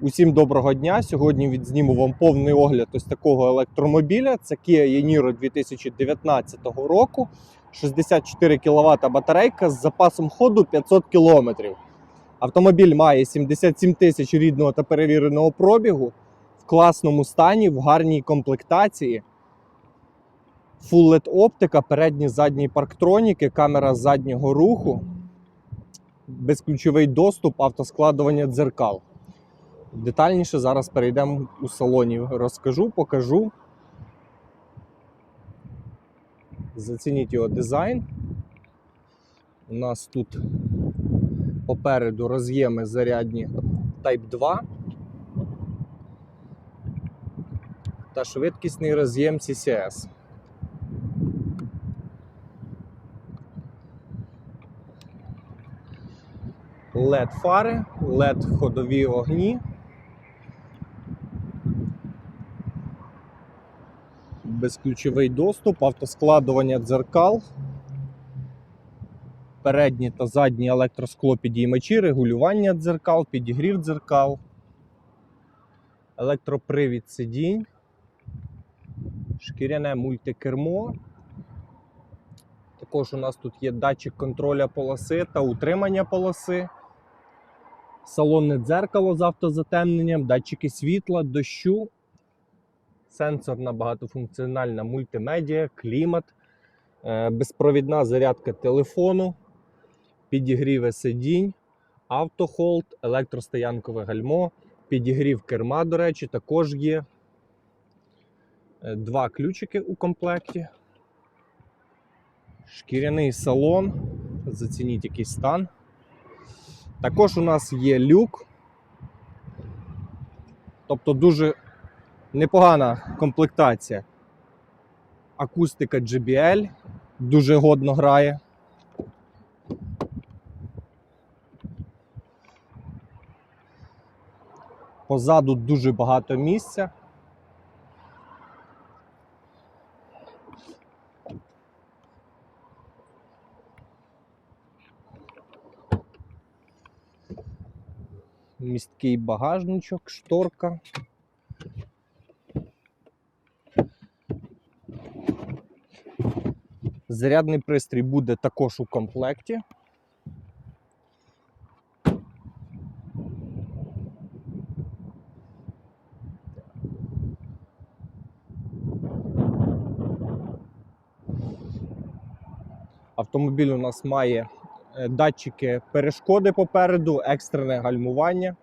Усім доброго дня. Сьогодні відзніму вам повний огляд ось такого електромобіля. Це Kia Yeniro 2019 року. 64 кВт батарейка з запасом ходу 500 км. Автомобіль має 77 тисяч рідного та перевіреного пробігу в класному стані, в гарній комплектації. Full LED оптика, передні задні парктроніки, камера заднього руху, безключовий доступ, автоскладування дзеркал. Детальніше зараз перейдемо у салоні. Розкажу, покажу. Зацініть його дизайн. У нас тут попереду роз'єми зарядні Type 2 та швидкісний роз'єм CCS. LED фари, LED ходові огні. Безключовий доступ, автоскладування дзеркал, передні та задні електроскло підіймачі, регулювання дзеркал, підігрів дзеркал, електропривід сидінь, шкіряне мультикермо. Також у нас тут є датчик контроля полоси та утримання полоси, салонне дзеркало з автозатемненням, датчики світла, дощу, сенсорна багатофункціональна мультимедіа, клімат, е, безпровідна зарядка телефону, підігріве сидінь, автохолд, електростоянкове гальмо, підігрів керма, до речі, також є. Е, Два ключики у комплекті. Шкіряний салон. Зацініть який стан. Також у нас є люк. Тобто дуже непогана комплектація. Акустика JBL дуже годно грає. Позаду дуже багато місця. Місткий багажничок, шторка. Зарядний пристрій буде також у комплекті. Автомобіль у нас має е, датчики перешкоди попереду, екстрене гальмування.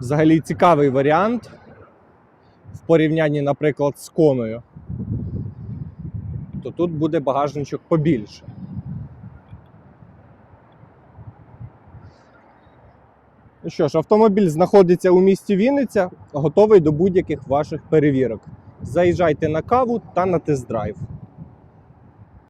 Взагалі цікавий варіант в порівнянні, наприклад, з коною. То тут буде багажничок побільше. Ну що ж, автомобіль знаходиться у місті Вінниця, готовий до будь-яких ваших перевірок. Заїжджайте на каву та на тест-драйв.